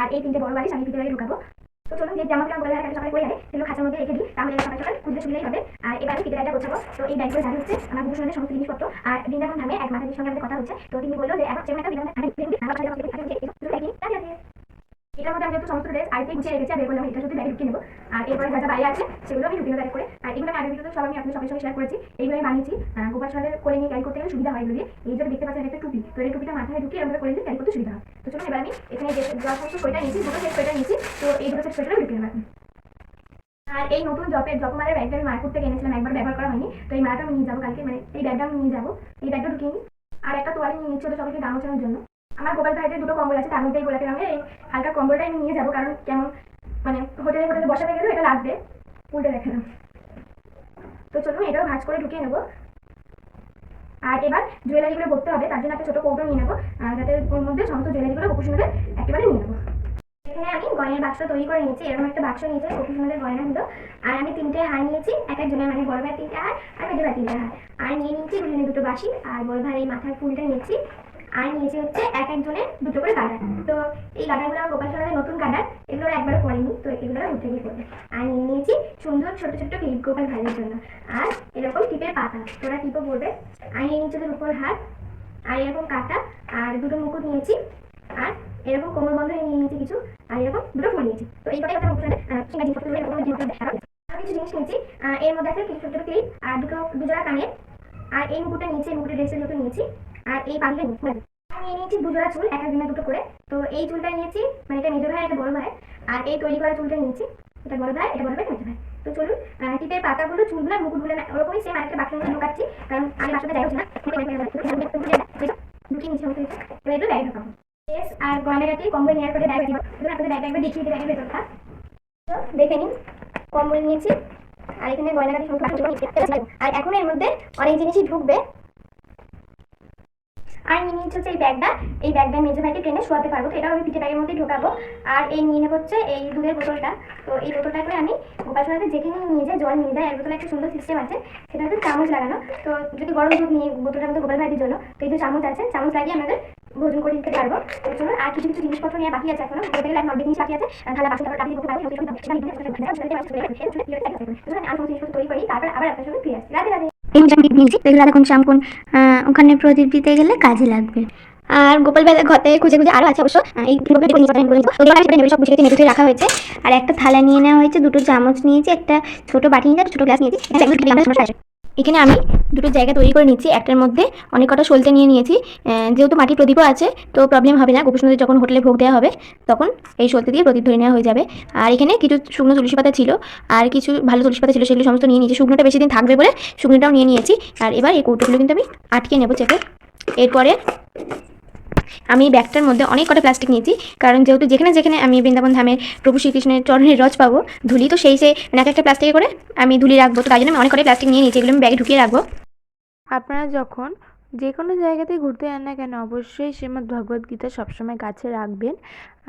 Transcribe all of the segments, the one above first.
আর এই তিনটে বড় বালিশ আমি ভিতরে ঢুকাবো। তো চলুন, যে জামাগুলো বলে ভাইয়ের সকালে করে যাবে সেগুলো খাঁচার মধ্যে রেখে দিই। তাহলে সকাল সকাল খুঁজে সুবিধাই হবে। আর এবার ভিতরে একটা গোছাবো। তো এই ব্যাগগুলো যাবে হচ্ছে, আমার ভূষণের সমস্ত জিনিসপত্র। আর বৃন্দাবন ধামে এক মাতাজির সঙ্গে আমাদের কথা হচ্ছে। তো তিনি বলল যে, এখন সেখানে একটা বৃন্দাবন এটার মধ্যে আমি যেহেতু সমস্ত ড্রেস আইতে গুছিয়ে রেখেছি আর করলাম এটা শুধু ব্যাগে ঢুকিয়ে নেব। আর এরপরে যা যা বাইরে আছে সেগুলো আমি ঢুকিয়ে ব্যাগ করে, আর এগুলো আমি আগের ভিডিওতে সব আমি আপনাদের সঙ্গে সঙ্গে শেয়ার করেছি এইগুলো আমি বানিয়েছি গোপাল সরের করে নিয়ে ক্যারি করতে গেলে সুবিধা হয় এগুলো দিয়ে। এই জন্য দেখতে পাচ্ছেন একটা টুপি, তো এই টুপিটা মাথায় ঢুকিয়ে এরকম করে নিয়ে ক্যারি করতে সুবিধা হয়। তো চলুন এবার আমি এখানে যে যা সমস্ত সোয়েটার নিয়েছি, দুটো সেট সোয়েটার নিয়েছি, তো এই দুটো সেট সোয়েটার ঢুকিয়ে নেব আর এই নতুন জপের জপমালের ব্যাগটা আমি মার্কেট থেকে এনেছিলাম একবার ব্যবহার করা হয়নি। তো এই মালাটা আমি নিয়ে যাব কালকে মানে এই ব্যাগটা আমি নিয়ে যাব। এই ব্যাগটা ঢুকিয়ে নিই আর একটা তোয়ালি নিয়ে নিচ্ছি ওটা সবাইকে গামোচানোর জন্য। আমার গোপাল ভাইদের দুটো কম্বল আছে, তার মধ্যে এই গোলাপি এই হালকা কম্বলটা আমি নিয়ে যাব, কারণ কেমন মানে হোটেলে হোটেলে বসাতে গেলেও এটা লাগবে। উল্টে দেখালাম। তো চলুন, এটাও ভাঁজ করে ঢুকিয়ে নেব। আর এবার জুয়েলারিগুলো ভরতে হবে, তার জন্য একটা ছোটো কৌটো নিয়ে নেব যাতে ওর মধ্যে সমস্ত জুয়েলারিগুলো গোপুসোনাদের একেবারে নিয়ে নেব। এখানে আমি গয়নার বাক্স তৈরি করে নিয়েছি, এরকম একটা বাক্স নিয়েছি গোপুসোনাদের গয়নাগুলো আর আমি তিনটে হার নিয়েছি, এক একজনের মানে বড় ভাইয়ের তিনটে হার আর মেজো ভাইয়ের তিনটে হার আর নিয়ে নিয়েছি দুজনে দুটো বাসি আর বড় ভাই এই মাথার ফুলটা নিয়েছি। আর নিয়েছি হচ্ছে এক একজনের দুটো করে গাডার তো এই গাডারগুলো আমার গোপাল সোনাদের নতুন গাডার এগুলো ওরা একবারও করেনি, তো এগুলো ঘুরতে গিয়ে করবে আর নিয়ে নিয়েছি সুন্দর ছোট ছোট ক্লিপ গোপাল ভাইয়ের জন্য। আর এরকম টিপের পাতা, তোরা টিপও পড়বে আর নিয়ে নিয়েছি ওদের উপর হাত আর এরকম কাটা, আর দুটো মুকুট নিয়েছি। আর এরকম কোমর বন্ধ নিয়ে নিয়েছি কিছু, আর এরকম দুটো ফুল নিয়েছি। তো এই কটাই। আর কিছু জিনিস নিয়েছি। এর মধ্যে আছে ছোট ছোট ক্লিপ আর দুটো দুজোড়া কানের। আর এই মুকুটটা নিয়েছি মুকুটের ড্রেসের দুটো নিয়েছি। আর এই পাখিটা নিয়েছি নিয়ে নিয়েছি দুজোড়া চুল এক একদিনে দুটো করে। তো এই চুলটা নিয়েছি মানে এটা মেজো ভাই এটা বড় ভাই। আর এই তৈরি করা চুলটা নিয়েছি। এটা বড় ভাই, এটা বড় ভাই মেজো ভাই। তো চলুন টিপের পাতাগুলো, চুলগুলো মুকুটগুলো ওরকমই সেম আরেকটা বাক্সের মধ্যে ঢোকাচ্ছি কারণ আমি বাক্সটা যাই হচ্ছে না ঢুকিয়ে নিচ্ছি সমস্ত কিছু এবার ঢোকাবো। ড্রেস আর গয়নাগাটি কম্বল নেওয়ার পরে আপনাদের একবার দেখিয়ে দিই ব্যাগের ভেতরটা। তো দেখে নিন, কম্বল নিয়েছি, আর এখানে গয়নাগাটি নিয়েছি। আর এখন এর মধ্যে অনেক জিনিসই ঢুকবে। আর নিয়ে নিচ্ছে হচ্ছে এই ব্যাগটা এই ব্যাগটা মেজো ভাইকে ট্রেনে শোয়াতে পারব, তো এটাও আমি পিঠে ব্যাগের মধ্যে ঢোকাবো। আর এই নিয়ে নেব হচ্ছে এই দুধের বোতলটা। তো এই বোতলটা করে আমি গোপাল সোনাতে যেখানে নিয়ে যায়, জল নিয়ে যায় এর বোতলে একটা সুন্দর সিস্টেম আছে, সেটা হচ্ছে চামচ লাগানো। তো যদি গরম দুধ নিয়ে বোতলটার মধ্যে গোপাল ভাইদের জন্য, তো এই যে চামচ আছে, চামচ লাগিয়ে আমাদের ভোজন করে দিতে পারব। তো চলুন আর কিছু কিছু জিনিসপত্র নিয়ে বাকি আছে এখনও। বলতে গেলে অনেক জিনিস বাকি আছে তাহলে বাকি তারপর পারবেন সেটা আর সমস্ত জিনিসপত্র তৈরি করি তারপর আবার আপনার সঙ্গে ফিরে আসছি। রাধে রাধে! যে নিয়েছি এগুলো এখন শ্যাম্পুন ওখানে প্রদীপ দিতে গেলে কাজে লাগবে। আর গোপাল ভাইয়ের ঘরে খুঁজে খুঁজে আরও আছে অবশ্য এই নেবে সব গুছিয়ে মেঝে রাখা হয়েছে। আর একটা থালা নিয়ে নেওয়া হয়েছে, দুটো চামচ নিয়েছি, একটা ছোট বাটি নিয়েছি, একটা ছোট গ্লাস নিয়েছি। এখানে আমি দুটো জায়গা তৈরি করে নিচ্ছি। একটার মধ্যে অনেক কটা সলতে নিয়ে নিয়েছি। যেহেতু মাটির প্রদীপও আছে, তো প্রবলেম হবে না। গোপুসুন্দর যখন হোটেলে ভোগ দেওয়া হবে, তখন এই সলতে দিয়ে প্রদীপ ধরে নেওয়া হয়ে যাবে। আর এখানে কিছু শুকনো তুলসী পাতা ছিল, আর কিছু ভালো তুলসী পাতা ছিল, সেগুলো সমস্ত নিয়ে নিয়েছি। শুকনোটা বেশি দিন থাকবে বলে শুকনোটাও নিয়ে নিয়েছি। আর এবার এই কৌটোগুলো কিন্তু আমি আটকে নেব চেপে। এরপরে আমি এই ব্যাগটার মধ্যে অনেক কটা প্লাস্টিক নিয়েছি। কারণ যেহেতু যেখানে যেখানে আমি বৃন্দাবন ধামের প্রভু শ্রীকৃষ্ণের চরণের রজ পাবো, ধুলি তো সেই সে এক একটা প্লাস্টিকে করে আমি ধুলি রাখব। তো তাই জন্য আমি অনেক কটা প্লাস্টিক নিয়ে নিয়েছি, এগুলো আমি ব্যাগে ঢুকিয়ে রাখব। আপনারা যখন যে কোনো জায়গাতে ঘুরতে যান না কেন, অবশ্যই শ্রীমদ্ ভগবদ গীতা সবসময় কাছে রাখবেন।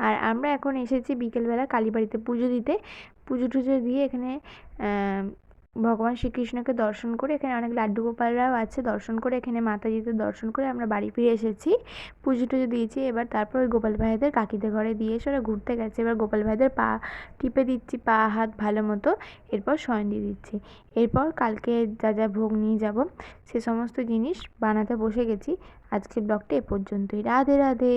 আর আমরা এখন এসেছি বিকেলবেলা কালীবাড়িতে পুজো দিতে। পুজো টুজো দিয়ে এখানে ভগবান শ্রীকৃষ্ণকে দর্শন করে এখানে অনেক লাড্ডু গোপালরাও আছে, দর্শন করে এখানে মাতাজিদের দর্শন করে আমরা বাড়ি ফিরে এসেছি। পুজো টুজো দিয়েছি, এবার তারপর ওই গোপাল ভাইদের কাকিদের ঘরে দিয়ে এসে ওরা ঘুরতে গেছে। এবার গোপাল ভাইদের পা টিপে দিচ্ছি, পা, হাত ভালো মতো, এরপর শয়ন দিয়ে দিচ্ছি। এরপর কালকে যা যা ভোগ নিয়ে যাব, সে সমস্ত জিনিস বানাতে বসে গেছি। আজকের ব্লগটা এ পর্যন্তই। রাধে রাধে।